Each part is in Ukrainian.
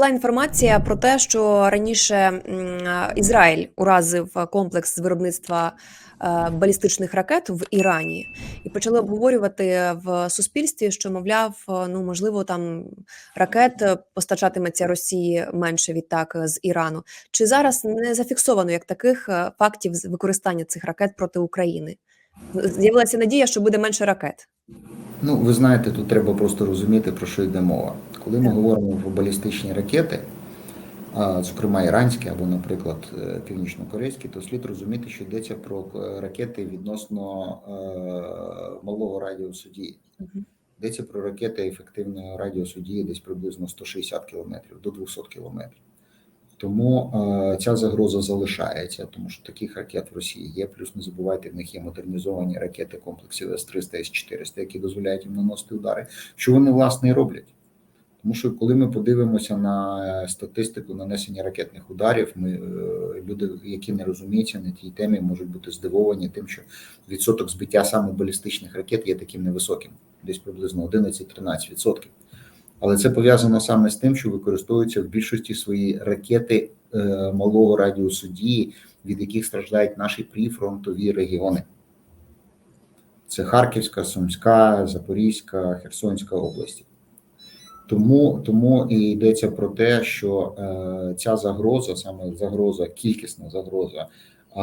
Була інформація про те, що раніше Ізраїль уразив комплекс виробництва е, балістичних ракет в Ірані, і почали обговорювати в суспільстві, що мовляв, е, ну можливо, там ракет постачатиметься Росії менше відтак з Ірану. Чи зараз не зафіксовано як таких е, фактів використання цих ракет проти України? З'явилася надія, що буде менше ракет. Ну, ви знаєте, тут треба просто розуміти, про що йде мова. Коли ми говоримо про балістичні ракети, зокрема іранські або, наприклад, е, північно-корейські, то слід розуміти, що йдеться про е, ракети відносно е, малого радіусу дії. Йдеться про ракети ефективного радіусу дії десь приблизно 160 кілометрів до 200 кілометрів. Тому е, ця загроза залишається, тому що таких ракет в Росії є. Плюс не забувайте, в них є модернізовані ракети комплексів С-300, С-400, які дозволяють їм наносити удари. Що вони власне і роблять? Тому що коли ми подивимося на е, статистику нанесення ракетних ударів, ми е, люди, які не розуміються на тій темі, можуть бути здивовані тим, що відсоток збиття саме балістичних ракет є таким невисоким, десь приблизно 11-13%. Але це пов'язано саме з тим, що використовуються в більшості свої ракети е, малого радіусу дії, від яких страждають наші прифронтові регіони. Це Харківська, Сумська, Запорізька, Херсонська області. Тому, тому і йдеться про те, що е, ця загроза, саме загроза, кількісна загроза е,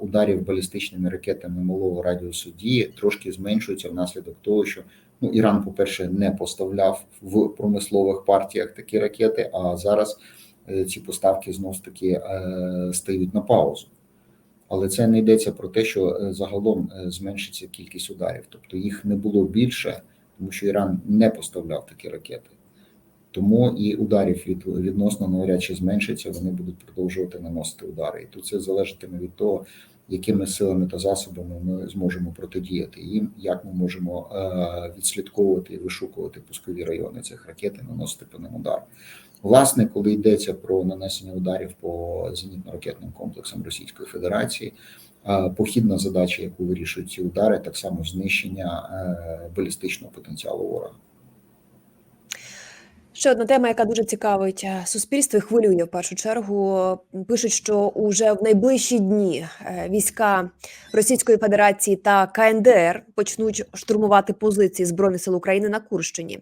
ударів балістичними ракетами малого радіусу дії трошки зменшується внаслідок того, що ну, Іран, по-перше, не поставляв в промислових партіях такі ракети, а зараз е, ці поставки знов таки е, стають на паузу. Але це не йдеться про те, що е, загалом зменшиться кількість ударів, тобто їх не було більше, тому що Іран не поставляв такі ракети. Тому і ударів від відносно навряд чи зменшиться, вони будуть продовжувати наносити удари. І тут це залежатиме від того, якими силами та засобами ми зможемо протидіяти їм, як ми можемо е, відслідковувати і вишукувати пускові райони цих ракет і наносити по ним удар. Власне, коли йдеться про нанесення ударів по зенітно-ракетним комплексам Російської Федерації, е, похідна задача, яку вирішують ці удари, так само знищення е, балістичного потенціалу ворога. Ще одна тема, яка дуже цікавить е, суспільство і хвилює в першу чергу. Пишуть, що уже в найближчі дні е, війська Російської Федерації та КНДР почнуть штурмувати позиції збройних сил України на Курщині.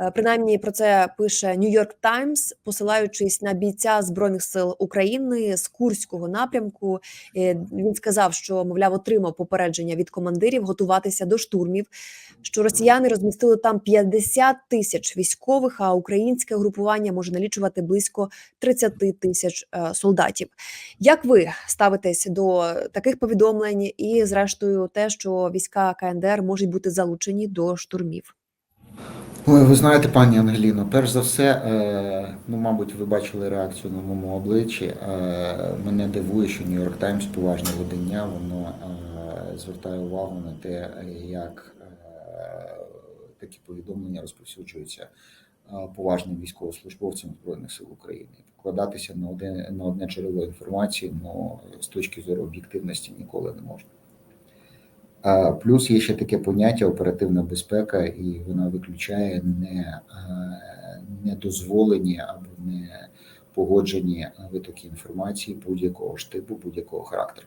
Е, Принаймні про це пише New York Times, посилаючись на бійця збройних сил України з Курського напрямку. Е, Він сказав, що мовляв отримав попередження від командирів готуватися до штурмів. Що росіяни розмістили там 50 тисяч військових, а українське групування може налічувати близько 30 тисяч е, солдатів. Як ви ставитесь до таких повідомлень і, зрештою, те, що війська КНДР можуть бути залучені до штурмів? Ой, ви знаєте, пані Ангеліно, перш за все, е, ну, мабуть, ви бачили реакцію на моєму обличчі. Е, мене дивує, що York Times, поважне видання, воно е, звертає увагу на те, як такі повідомлення розповсюджуються поважним військовослужбовцям Збройних сил України. Покладатися на одне, на одне джерело інформації, ну, з точки зору об'єктивності ніколи не можна. Плюс є ще таке поняття оперативна безпека, і вона виключає не, е, недозволені або не погоджені витоки інформації будь-якого ж типу, будь-якого характеру.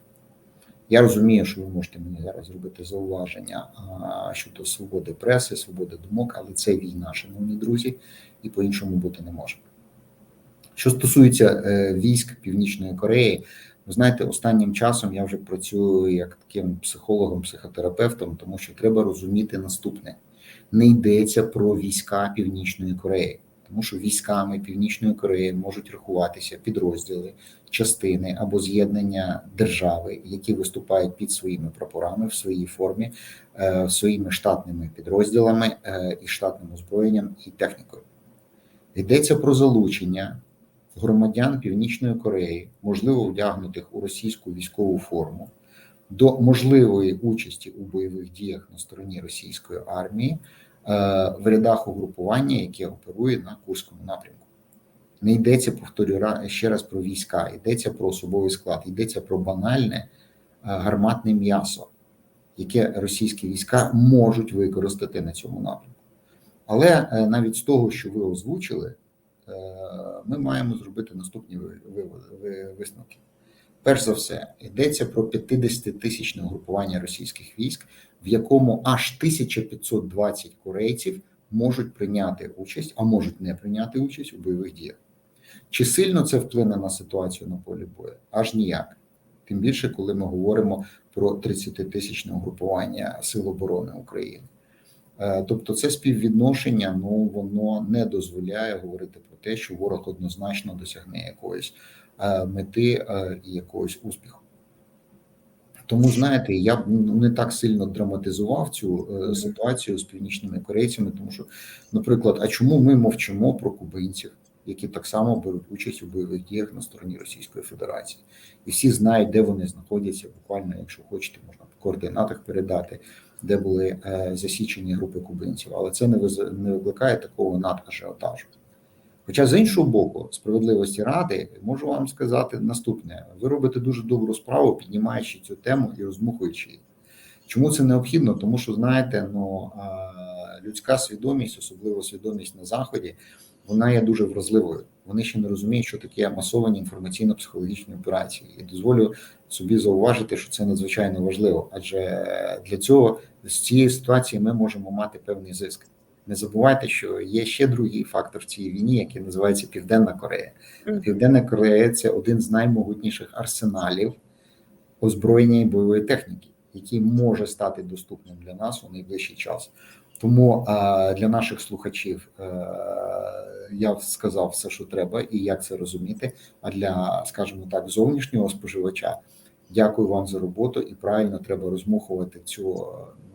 Я розумію, що ви можете мені зараз зробити зауваження щодо свободи преси, свободи думок, але це війна, шановні друзі, і по-іншому бути не може. Що стосується е, військ Північної Кореї, ви знаєте, останнім часом я вже працюю як таким психологом, психотерапевтом, тому що треба розуміти наступне: не йдеться про війська Північної Кореї, тому що військами Північної Кореї можуть рахуватися підрозділи, частини або з'єднання держави, які виступають під своїми прапорами в своїй формі, е, своїми штатними підрозділами е, і штатним озброєнням і технікою. Йдеться про залучення громадян Північної Кореї, можливо, вдягнутих у російську військову форму, до можливої участі у бойових діях на стороні російської армії е, в рядах угрупування, яке оперує на Курському напрямку. Не йдеться, повторю ще раз про війська, йдеться про особовий склад, йдеться про банальне е, гарматне м'ясо, яке російські війська можуть використати на цьому напрямку. Але е, навіть з того, що ви озвучили, ми маємо зробити наступні висновки. Перш за все, йдеться про 50-тисячне угрупування російських військ, в якому аж 1520 корейців можуть прийняти участь, а можуть не прийняти участь у бойових діях. Чи сильно це вплине на ситуацію на полі бою? Аж ніяк. Тим більше, коли ми говоримо про 30-тисячне угрупування Сил оборони України. Е, Тобто, це співвідношення, ну воно не дозволяє говорити про те, що ворог однозначно досягне якоїсь е, мети е, і якогось успіху. Тому знаєте, я б ну, не так сильно драматизував цю ситуацію з північними корейцями, тому що, наприклад, а чому ми мовчимо про кубинців, які так само беруть участь у бойових діях на стороні Російської Федерації, і всі знають, де вони знаходяться. Буквально, якщо хочете, можна по координатах передати, де були е, засічені групи кубинців, але це не викликає такого надажіотажу. Хоча з іншого боку, справедливості ради можу вам сказати наступне: ви робите дуже добру справу, піднімаючи цю тему і роздмухуючи її. Чому це необхідно? Тому що знаєте, ну людська свідомість, особливо свідомість на заході, вона є дуже вразливою. Вони ще не розуміють, що таке масовані інформаційно-психологічні операції, і дозволю собі зауважити, що це надзвичайно важливо, адже для цього з цієї ситуації ми можемо мати певний зиск. Не забувайте, що є ще другий фактор в цій війні, який називається Південна Корея. Південна Корея це один з наймогутніших арсеналів озброєння і бойової техніки, який може стати доступним для нас у найближчий час. Тому для наших слухачів е, я сказав все, що треба, і як це розуміти. А для, скажімо так, зовнішнього споживача дякую вам за роботу, і правильно треба розмухувати цю. е,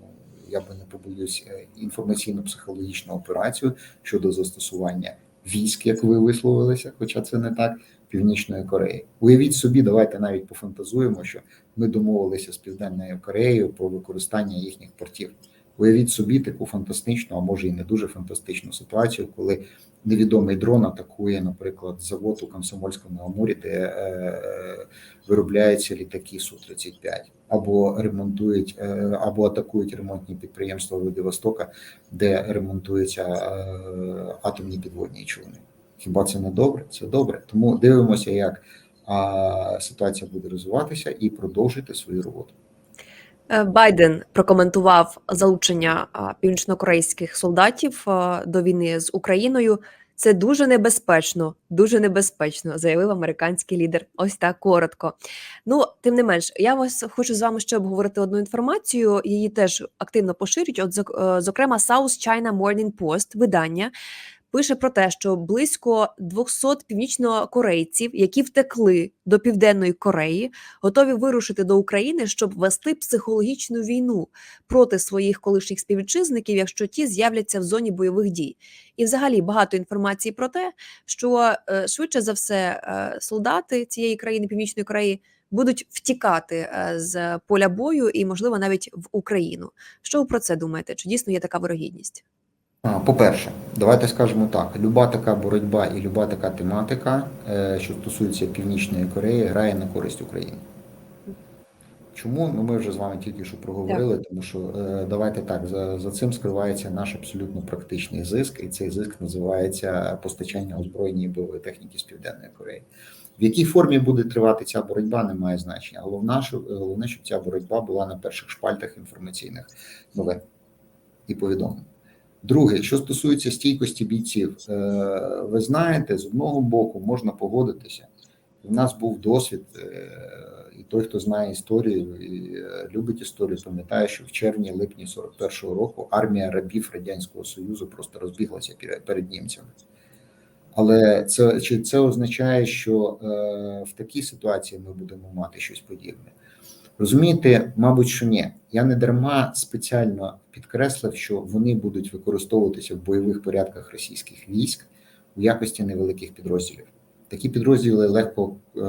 ну, Я би не побоюсь е, інформаційно-психологічну операцію щодо застосування військ, як ви висловилися, хоча це не так, Північної Кореї. Уявіть собі, давайте навіть пофантазуємо, що ми домовилися з Південною Кореєю про використання їхніх портів. Уявіть собі таку фантастичну, а може і не дуже фантастичну ситуацію, коли невідомий дрон атакує, наприклад, завод у Комсомольському Амурі, де е, виробляються літаки Су-35, або ремонтують, е, або атакують ремонтні підприємства Владивостока, де ремонтуються е, атомні підводні човни. Хіба це не добре? Це добре. Тому дивимося, як а, ситуація буде розвиватися, і продовжуйте свою роботу. Е, Байден прокоментував залучення північнокорейських солдатів до війни з Україною. Це дуже небезпечно, дуже небезпечно, заявив американський лідер. Ось так коротко. Ну, тим не менш, я вас хочу з вами ще обговорити одну інформацію. Її теж активно поширюють. От е, зокрема, South China Morning Post, видання. Пише про те, що близько 200 північнокорейців, які втекли до південної Кореї, готові вирушити до України, щоб вести психологічну війну проти своїх колишніх співвітчизників, якщо ті з'являться в зоні бойових дій. І, взагалі, багато інформації про те, що е, швидше за все е, солдати цієї країни, Північної Кореї, будуть втікати е, з поля бою і, можливо, навіть в Україну. Що ви про це думаєте? Чи дійсно є така вирогідність? По-перше, давайте скажемо так: люба така боротьба і люба така тематика, е, що стосується Північної Кореї, грає на користь України. Чому? Ну ми вже з вами тільки що проговорили, тому що е, давайте так, за, за цим скривається наш абсолютно практичний зиск, і цей зиск називається постачання озброєння і бойової техніки з Південної Кореї. В якій формі буде тривати ця боротьба, не має значення. Головне, що, головне, щоб ця боротьба була на перших шпальтах інформаційних новин і повідомлень. Друге, що стосується стійкості бійців, е, ви знаєте, з одного боку можна погодитися. У нас був досвід, е, і той, хто знає історію і е, любить історію, пам'ятає, що в червні-липні 41-го року армія рабів Радянського Союзу просто розбіглася перед- німцями. Але це чи це означає, що в такій ситуації ми будемо мати щось подібне? Розумієте, мабуть, що ні. Я не дарма спеціально підкреслив, що вони будуть використовуватися в бойових порядках російських військ у якості невеликих підрозділів. Такі підрозділи легко е-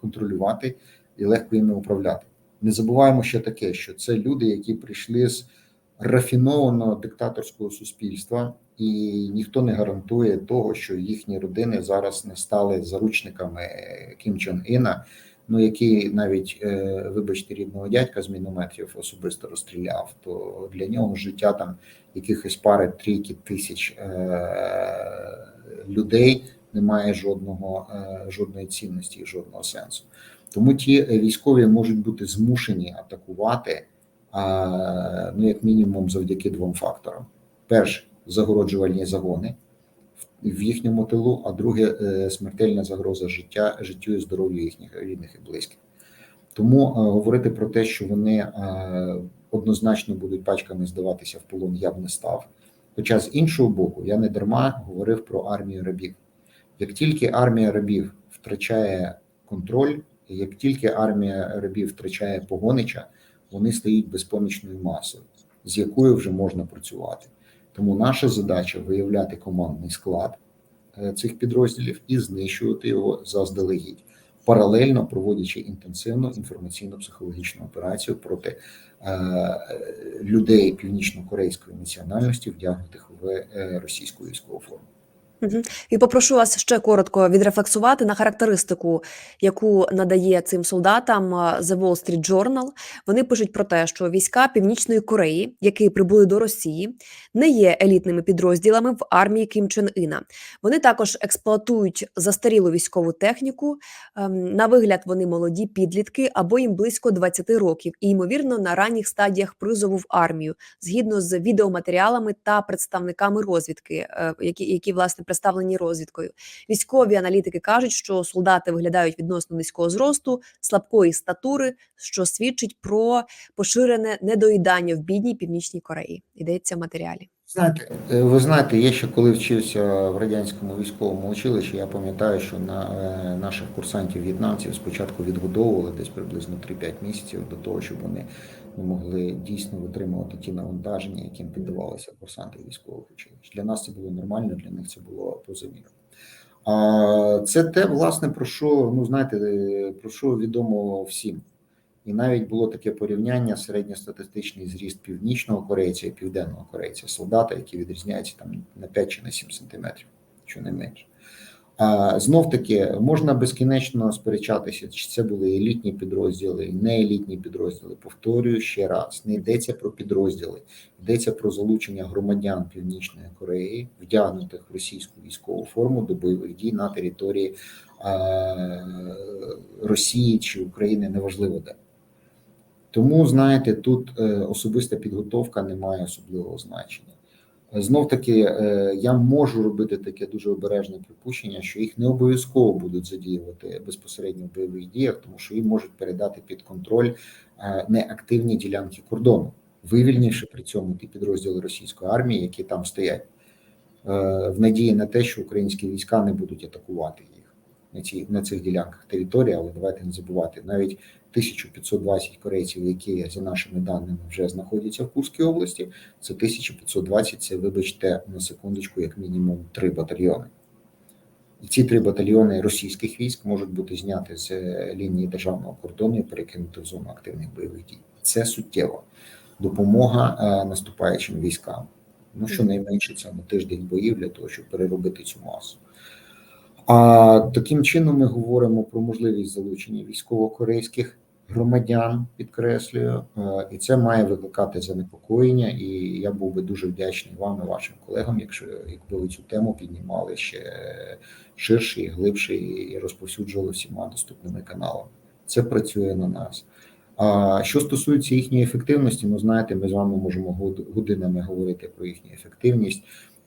контролювати і легко іми управляти. Не забуваємо ще таке, що це люди, які прийшли з рафінованого диктаторського суспільства, і ніхто не гарантує того, що їхні родини зараз не стали заручниками Кім Чен Іна. Ну який навіть, е, вибачте, рідного дядька з мінометрів особисто розстріляв, то для нього життя там якихось пари трійки тисяч е, людей не має жодного е, жодної цінності і жодного сенсу. Тому ті військові можуть бути змушені атакувати, ну як мінімум, завдяки двом факторам: перше загороджувальні загони в їхньому тилу, а друге е, смертельна загроза життя, життю і здоров'ю їхніх рідних і близьких. Тому е, говорити про те, що вони е, однозначно будуть пачками здаватися в полон, я б не став. Хоча з іншого боку, я не дарма говорив про армію рабів. Як тільки армія рабів втрачає контроль, як тільки армія рабів втрачає погонича, вони стають безпомічною масою, з якою вже можна працювати. Тому наша задача виявляти командний склад е, цих підрозділів і знищувати його заздалегідь, паралельно проводячи інтенсивну інформаційно-психологічну операцію проти е, людей північно-корейської національності, вдягнутих в е, російську військову форму. І попрошу вас ще коротко відрефлексувати на характеристику, яку надає цим солдатам а, The Wall Street Journal. Вони пишуть про те, що війська Північної Кореї, які прибули до Росії, не є елітними підрозділами в армії Кім Чен Іна. Вони також експлуатують застарілу військову техніку. ем, На вигляд вони молоді підлітки або їм близько 20 років, і ймовірно на ранніх стадіях призову в армію, згідно з відеоматеріалами та представниками розвідки, е, які, які власне представлені розвідкою. Військові аналітики кажуть, що солдати виглядають відносно низького зросту, слабкої статури, що свідчить про поширене недоїдання в бідній північній Кореї. Йдеться в матеріалі. Знаєте, е, ви знаєте, я ще коли вчився в радянському військовому училищі, я пам'ятаю, що на е, наших курсантів в'єтнамців спочатку відгодовували десь приблизно 3-5 місяців до того, щоб вони не могли дійсно витримувати ті навантаження, яким піддавалися курсанти військових училищ. Для нас це було нормально, для них це було поза мірою. А це те, власне, про що ну знаєте, про що відомо всім. І навіть було таке порівняння середньостатистичний зріст північного корейця і південного корейця, солдата, які відрізняються там на 5 чи на 7 сантиметрів, що не менше. Знов таки можна безкінечно сперечатися, чи це були елітні підрозділи, не елітні підрозділи. Повторюю ще раз: не йдеться про підрозділи, йдеться про залучення громадян Північної Кореї, вдягнутих в російську військову форму до бойових дій на території Росії чи України, неважливо де. Тому, знаєте, тут е, особиста підготовка не має особливого значення. Знов таки, е, я можу робити таке дуже обережне припущення, що їх не обов'язково будуть задіювати безпосередньо в бойових діях, тому що їм можуть передати під контроль е, неактивні ділянки кордону, вивільнивши при цьому ті підрозділи російської армії, які там стоять, е, в надії на те, що українські війська не будуть атакувати їх на ці на цих ділянках території. Але давайте не забувати навіть 1520 корейців, які за нашими даними вже знаходяться в Курській області. Це 1520, Це вибачте на секундочку, як мінімум три батальйони. І ці три батальйони російських військ можуть бути зняті з е, лінії державного кордону і перекинути в зону активних бойових дій. Це суттєво допомога е, наступаючим військам. Ну щонайменше це на тиждень боїв для того, щоб переробити цю масу. А таким чином ми говоримо про можливість залучення військово-корейських громадян, підкреслюю, е, і це має викликати занепокоєння. І я був би дуже вдячний вам і вашим колегам, якщо якби ви цю тему піднімали ще ширше і глибше і розповсюджували всіма доступними каналами. Це працює на нас. А що стосується їхньої ефективності, ну знаєте, ми з вами можемо годинами говорити про їхню ефективність.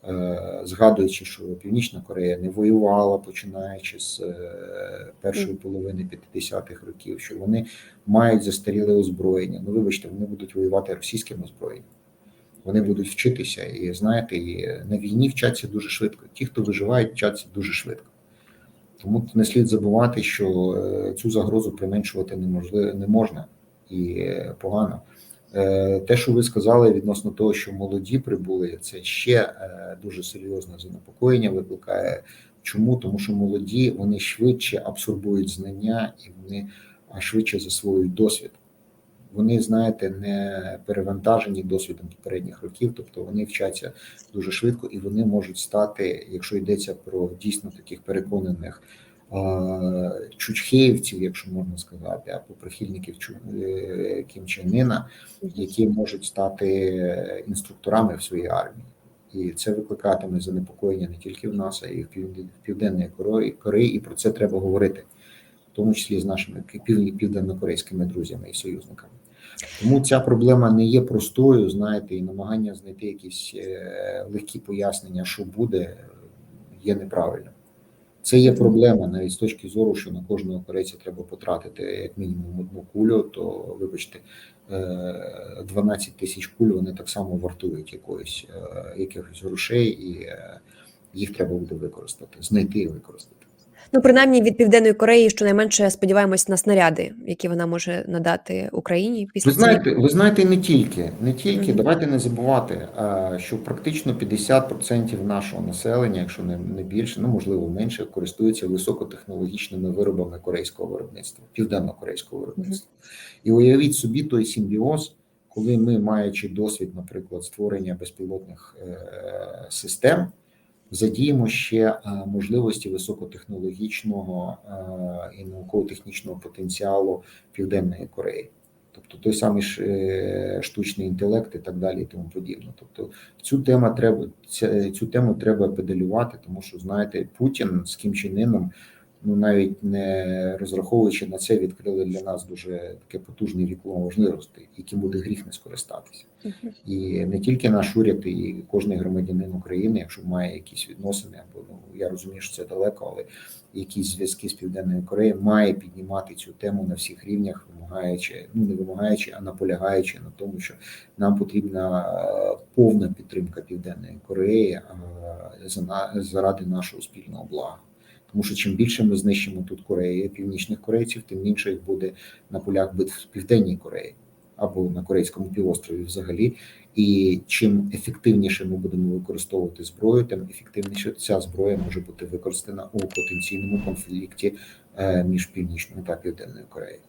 Е, згадуючи, що Північна Корея не воювала, починаючи з е, першої половини 50-х років, що вони мають застаріле озброєння. Ну, вибачте, вони будуть воювати російським озброєнням. Вони будуть вчитися, і знаєте, і на війні вчаться дуже швидко. Ті, хто виживають, вчаться дуже швидко. Тому не слід забувати, що е, цю загрозу применшувати неможливо не можна і погано. Те, що ви сказали відносно того, що молоді прибули, це ще дуже серйозне занепокоєння викликає. Чому? Тому що молоді вони швидше абсорбують знання і вони швидше засвоюють досвід. Вони, знаєте, не перевантажені досвідом попередніх років, тобто вони вчаться дуже швидко і вони можуть стати, якщо йдеться про дійсно таких переконаних е, чучхеївців, якщо можна сказати, або прихильників е, Кім Чен Іна, які можуть стати інструкторами в своїй армії. І це викликатиме занепокоєння не тільки в нас, а й в Пів- в Кореї, і про це треба говорити, в тому числі з нашими пів- південнокорейськими друзями і союзниками. Тому ця проблема не є простою, знаєте, і намагання знайти якісь е, легкі пояснення, що буде, е, є неправильним. Це є проблема навіть з точки зору, що на кожного корейця треба потратити як мінімум одну кулю, то вибачте, е, 12 тисяч куль вони так само вартують якоїсь е, якихось грошей, і е, їх треба буде використати, знайти і використати. Ну, принаймні від Південної Кореї щонайменше сподіваємось на снаряди, які вона може надати Україні після Ви знаєте, ви знаєте, не тільки, не тільки, Мгм. давайте не забувати, що практично 50% нашого населення, якщо не, не більше, ну можливо менше, користуються високотехнологічними виробами корейського виробництва, південно-корейського виробництва. І уявіть собі той симбіоз, коли ми, маючи досвід, наприклад, створення безпілотних е, систем, задіємо ще е, можливості високотехнологічного е, і науково-технічного потенціалу Південної Кореї. Тобто той самий е, штучний інтелект і так далі, і тому подібне. Тобто, цю тему треба цю тему треба педалювати, тому що знаєте, Путін з Кім Чен Іном, ну навіть не розраховуючи на це, відкрили для нас дуже таке потужне вікло можливостей, яким буде гріх не скористатися. І не тільки наш уряд, і кожен громадянин України, якщо має якісь відносини, або ну я розумію, що це далеко, але якісь зв'язки з південною Кореєю, має піднімати цю тему на всіх рівнях, вимагаючи, ну не вимагаючи, а наполягаючи на тому, що нам потрібна е, повна підтримка Південної Кореї е, заради нашого спільного блага. Тому що чим більше ми знищимо тут Кореї, північних корейців, тим менше їх буде на полях битв в Південній Кореї або на Корейському півострові взагалі. І чим ефективніше ми будемо використовувати зброю, тим ефективніше ця зброя може бути використана у потенційному конфлікті е, між північною та південною Кореєю.